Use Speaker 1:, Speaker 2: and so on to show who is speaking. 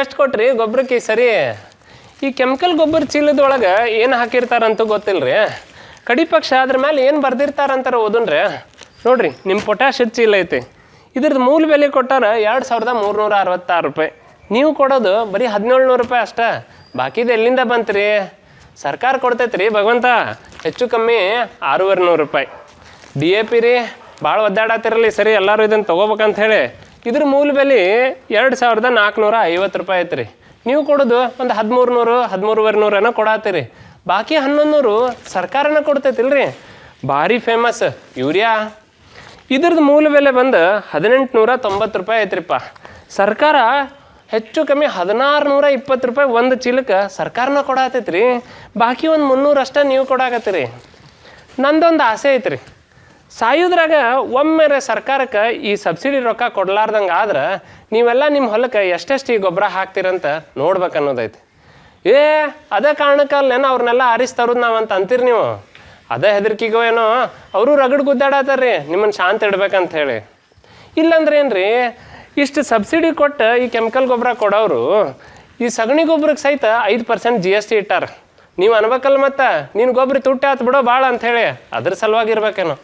Speaker 1: ಎಷ್ಟು ಕೊಟ್ರಿ? ಗೊಬ್ಬರಕ್ಕೆ ಸರಿ? ಈ ಕೆಮಿಕಲ್ ಗೊಬ್ಬರ ಚೀಲದೊಳಗೆ ಏನು ಹಾಕಿರ್ತಾರಂತೂ ಗೊತ್ತಿಲ್ರಿ. ಕಡಿ ಪಕ್ಷ ಅದ್ರ ಮೇಲೆ ಏನು ಬರ್ದಿರ್ತಾರಂತಾರೆ ಓದನ್ರಿ. ನೋಡ್ರಿ ನಿಮ್ಮ ಪೊಟ್ಯಾಶ್ ಚೀಲ ಐತಿ. ಇದ್ರದ್ದು ಮೂಲ ಬೆಲೆ ಕೊಟ್ಟಾರ ಎರಡು ಸಾವಿರದ ಮೂರ್ನೂರ ಅರವತ್ತಾರು ರೂಪಾಯಿ. ನೀವು ಕೊಡೋದು ಬರೀ ಹದಿನೇಳು ನೂರು ರೂಪಾಯಿ ಅಷ್ಟೇ. ಬಾಕಿದು ಎಲ್ಲಿಂದ ಬಂತ್ರಿ? ಸರ್ಕಾರ ಕೊಡ್ತೈತ್ರಿ ಭಗವಂತ. ಹೆಚ್ಚು ಕಮ್ಮಿ ಆರೂವರೆ ನೂರು ರೂಪಾಯಿ. ಡಿ ಎ ಪಿ ರೀ ಭಾಳ ಒದ್ದಾಡತ್ತಿರಲಿ ಸರಿ ಎಲ್ಲರೂ ಇದನ್ನು ತೊಗೋಬೇಕಂತ ಹೇಳಿ. ಇದ್ರ ಮೂಲ ಬೆಲೆ ಎರಡು ಸಾವಿರದ ನಾಲ್ಕುನೂರ ಐವತ್ತು ರೂಪಾಯಿ ಐತ್ರಿ. ನೀವು ಕೊಡೋದು ಒಂದು ಹದಿಮೂರು ನೂರು ಹದಿಮೂರುವರೆ ನೂರನ ಕೊಡತ್ತೀರಿ ಬಾಕಿ ಹನ್ನೊಂದು ನೂರು ಸರ್ಕಾರನ ಕೊಡ್ತೈತಿಲ್ರಿ. ಭಾರಿ ಫೇಮಸ್ ಯೂರಿಯಾ. ಇದ್ರದ್ದು ಮೂಲ ಬೆಲೆ ಬಂದು ಹದಿನೆಂಟು ನೂರ ತೊಂಬತ್ತು ರೂಪಾಯಿ ಐತ್ರಿಪ್ಪ. ಸರ್ಕಾರ ಹೆಚ್ಚು ಕಮ್ಮಿ ಹದಿನಾರು ನೂರ ಇಪ್ಪತ್ತು ರೂಪಾಯಿ ಒಂದು ಚೀಲಕ್ಕೆ ಸರ್ಕಾರನ ಕೊಡಾತೈತ್ರಿ. ಬಾಕಿ ಒಂದು ಮುನ್ನೂರು ಅಷ್ಟೇ ನೀವು ಕೊಡಾಕತ್ತೀರಿ. ನಂದೊಂದು ಆಸೆ ಐತ್ರಿ. ಸಾಯುದ್ರಾಗ ಒಮ್ಮೆ ಸರ್ಕಾರಕ್ಕೆ ಈ ಸಬ್ಸಿಡಿ ರೊಕ್ಕ ಕೊಡ್ಲಾರ್ದಂಗೆ ಆದ್ರೆ ನೀವೆಲ್ಲ ನಿಮ್ಮ ಹೊಲಕ್ಕೆ ಎಷ್ಟೆಷ್ಟು ಈ ಗೊಬ್ಬರ ಹಾಕ್ತೀರಂತ ನೋಡ್ಬೇಕು ಅನ್ನೋದೈತಿ ಏ, ಅದೇ ಕಾರಣಕ್ಕಲ್ಲೇನೋ ಅವ್ರನ್ನೆಲ್ಲ ಆರಿಸ್ ನಾವು ಅಂತ ಅಂತೀರಿ ನೀವು? ಅದೇ ಹೆದರ್ಕಿಗೋ ಏನೋ? ಅವರು ರಗಡ್ ಗುದ್ದಾಡತ್ತಾರ್ರಿ ನಿಮ್ಮನ್ನು ಶಾಂತ ಇಡ್ಬೇಕಂತ ಹೇಳಿ. ಇಲ್ಲಂದ್ರೆ ಏನ್ರಿ, ಇಷ್ಟು ಸಬ್ಸಿಡಿ ಕೊಟ್ಟು ಈ ಕೆಮಿಕಲ್ ಗೊಬ್ಬರ ಕೊಡೋರು ಈ ಸಗಣಿ ಗೊಬ್ಬರಕ್ಕೆ ಸಹಿತ ಐದು ಪರ್ಸೆಂಟ್ ಜಿ ಎಸ್ ಟಿ ಇಟ್ಟಾರ. ನೀವು ಅನ್ಬೇಕಲ್ಲ ಮತ್ತ? ನೀನ್ ಗೊಬ್ರಿ ತುಟ್ಟಿ ಆತ್ ಬಿಡೋ ಬಾಳ ಅಂತ ಹೇಳಿ. ಅದ್ರ ಸಲುವಾಗಿ ಇರ್ಬೇಕೇನೋ.